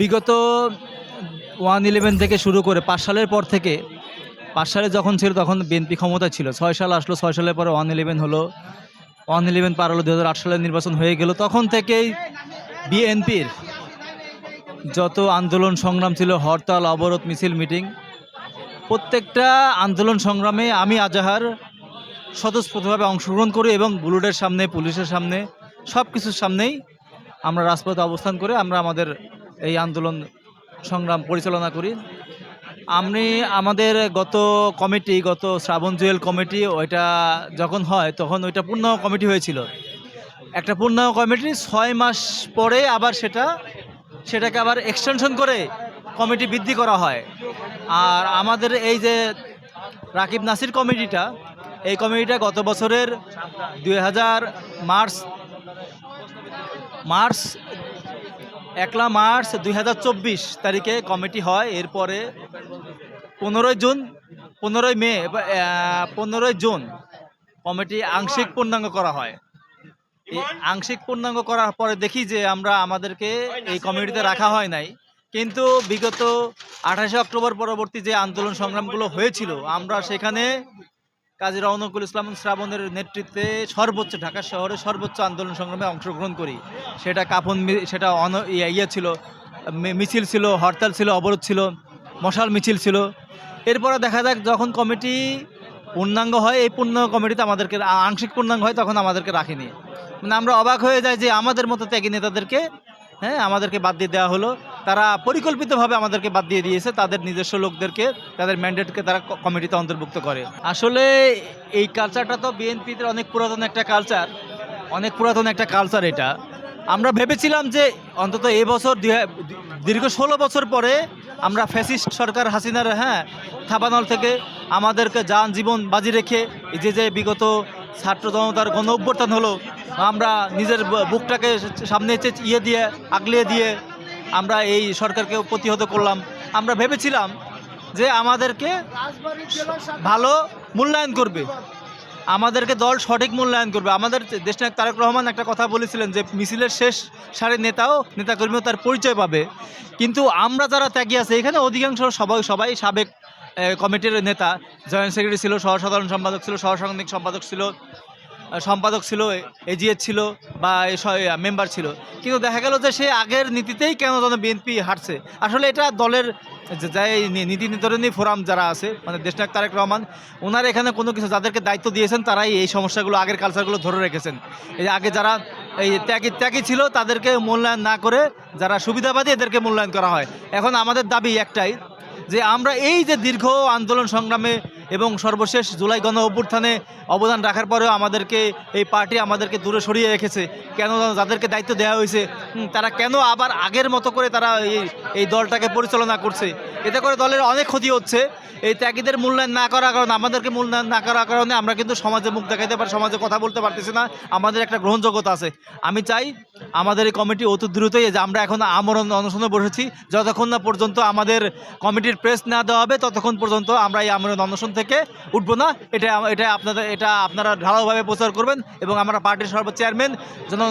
বিগত one eleven থেকে শুরু করে পাঁচ সালের পর থেকে, পাঁচ সালে যখন ছিল তখন বিএনপি ক্ষমতা ছিল। ছয় সাল আসলো, ছয় সালের পরে ওয়ান ইলেভেন হলো। ওয়ান ইলেভেন পার হলো দু হাজার আট সালের নির্বাচন হয়ে গেল। তখন থেকেই বিএনপির যত আন্দোলন সংগ্রাম ছিল, হরতাল, অবরোধ, মিছিল, মিটিং, প্রত্যেকটা আন্দোলন সংগ্রামে আমি আজাহার স্বতঃস্ফূর্তভাবে অংশগ্রহণ করি এবং বুলেটের সামনে, পুলিশের সামনে সব কিছুর সামনেই আমরা রাজপথে অবস্থান করে আমরা আমাদের এই আন্দোলন সংগ্রাম পরিচালনা করি। আমি আমাদের গত কমিটি, গত শ্রাবণ জুয়েল কমিটি, ওইটা যখন হয় তখন ওইটা পূর্ণ কমিটি হয়েছিল। একটা পূর্ণ কমিটি ছয় মাস পরে আবার সেটা, সেটাকে আবার এক্সটেনশন করে কমিটি বৃদ্ধি করা হয়। আর আমাদের এই যে রাকিব নাসির কমিটিটা, এই কমিটিটা গত বছরের দুই হাজার মার্চ মার্চ একলা মার্চ দুই হাজার চব্বিশ তারিখে কমিটি হয়, এরপরে পনেরোই জুন, পনেরোই মে পনেরোই জুন কমিটি আংশিক পূর্ণাঙ্গ করা হয়। আংশিক পূর্ণাঙ্গ করার পরে দেখি যে আমরা আমাদেরকে এই কমিটিতে রাখা হয় নাই। কিন্তু বিগত আঠাশে অক্টোবর পরবর্তী যে আন্দোলন সংগ্রামগুলো হয়েছিল, আমরা সেখানে কাজী রওনকুল ইসলাম শ্রাবণের নেতৃত্বে সর্বোচ্চ ঢাকা শহরে সর্বোচ্চ আন্দোলন সংগ্রামে অংশগ্রহণ করি। সেটা কাপন সেটা অন ইয়ে ইয়ে ছিল মিছিল ছিল, হরতাল ছিল, অবরোধ ছিল, মশাল মিছিল ছিল। এরপরে দেখা যাক যখন কমিটি পূর্ণাঙ্গ হয়, এই পূর্ণ কমিটিতে আমাদেরকে আংশিক পূর্ণাঙ্গ হয়, তখন আমাদেরকে রাখিনি। মানে আমরা অবাক হয়ে যাই যে আমাদের মতো ত্যাগী নেতাদেরকে হ্যাঁ আমাদেরকে বাদ দিয়ে দেওয়া হলো। তারা পরিকল্পিতভাবে আমাদেরকে বাদ দিয়ে দিয়েছে, তাদের নিজস্ব লোকদেরকে, তাদের ম্যান্ডেটকে তারা কমিটিতে অন্তর্ভুক্ত করে। আসলে এই কালচারটা তো বিএনপিতে অনেক পুরাতন একটা কালচার অনেক পুরাতন একটা কালচার এটা। আমরা ভেবেছিলাম যে অন্তত এই বছর দীর্ঘ ষোলো বছর পরে আমরা ফ্যাসিস্ট সরকার হাসিনার হ্যাঁ থাপানল থেকে আমাদেরকে যান জীবন বাজি রেখে যে যে বিগত ছাত্র জনতার গণ অভ্যর্থান হলো, আমরা নিজের বুকটাকে সামনে ইয়ে দিয়ে, আগলিয়ে দিয়ে আমরা এই সরকারকে প্রতিহত করলাম। আমরা ভেবেছিলাম যে আমাদেরকে ভালো মূল্যায়ন করবে। আমাদেরকে দল সঠিক মূল্যায়ন করবে। আমাদের দেশনায়ক তারেক রহমান একটা কথা বলেছিলেন যে, মিছিলের শেষ সারের নেতাও, নেতাকর্মীও তার পরিচয় পাবে। কিন্তু আমরা যারা ত্যাগী আছে, এখানে অধিকাংশ সবাই সবাই সাবেক কমিটির নেতা। জয়েন্ট সেক্রেটারি ছিল সহ সাধারণ সম্পাদক ছিল সহ সাংগঠনিক সম্পাদক ছিল সম্পাদক ছিল এজিএস ছিল বা মেম্বার ছিল। কিন্তু দেখা গেল যে সে আগের নীতিতেই কেন যেন বিএনপি হাঁটছে আসলে এটা দলের যাই নীতি নির্ধারণী ফোরাম যারা আছে মানে দেশনায়ক তারেক রহমান ওনারা এখানে কোনো কিছু যাদেরকে দায়িত্ব দিয়েছেন, তারাই এই সমস্যাগুলো, আগের কালচারগুলো ধরে রেখেছেন। এই আগে যারা এই ত্যাগী ত্যাগী ছিল, তাদেরকে মূল্যায়ন না করে যারা সুবিধাবাদী, এদেরকে মূল্যায়ন করা হয়। এখন আমাদের দাবি একটাই যে, আমরা এই যে দীর্ঘ আন্দোলন সংগ্রামে এবং সর্বশেষ জুলাই গণ অভ্যুত্থানে অবদান রাখার পরেও আমাদেরকে, এই পার্টি আমাদেরকে দূরে সরিয়ে রেখেছে। কেন যাদেরকে দায়িত্ব দেওয়া হয়েছে তারা কেন আবার আগের মতো করে তারা এই এই দলটাকে পরিচালনা করছে? এতে করে দলের অনেক ক্ষতি হচ্ছে। এই ত্যাগীদের মূল্যায়ন না করার কারণে, আমাদেরকে মূল্যায়ন না করার কারণে আমরা কিন্তু সমাজে মুখ দেখাইতে পারি, সমাজে কথা বলতে পারতেছি না। আমাদের একটা গ্রহণযোগ্যতা আছে। আমি চাই আমাদের এই কমিটি অতি দ্রুতই যে আমরা এখন আমরণ অনশনে বসেছি, যতক্ষণ না পর্যন্ত আমাদের কমিটির প্রেস না দেওয়া হবে, ততক্ষণ পর্যন্ত আমরা এই আমরণ অনশন থেকে উঠবো না। এটা এটা আপনাদের এটা আপনারা ভালোভাবে প্রচার করবেন এবং আমরা পার্টির সর্ব চেয়ারম্যান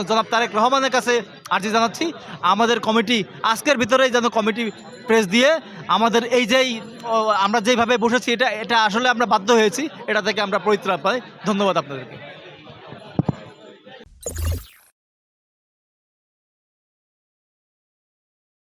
জনাব তারেক রহমানের কাছে আর্জি জানাচ্ছি। আমাদের কমিটি, আজকের ভিতরেই যেন কমিটি প্রেস দিয়ে আমাদের এই যেই আমরা যেইভাবে বসেছি, এটা এটা আসলে আমরা বাধ্য হয়েছি। এটা থেকে আমরা পরিত্রাণ পাই। ধন্যবাদ আপনাদেরকে।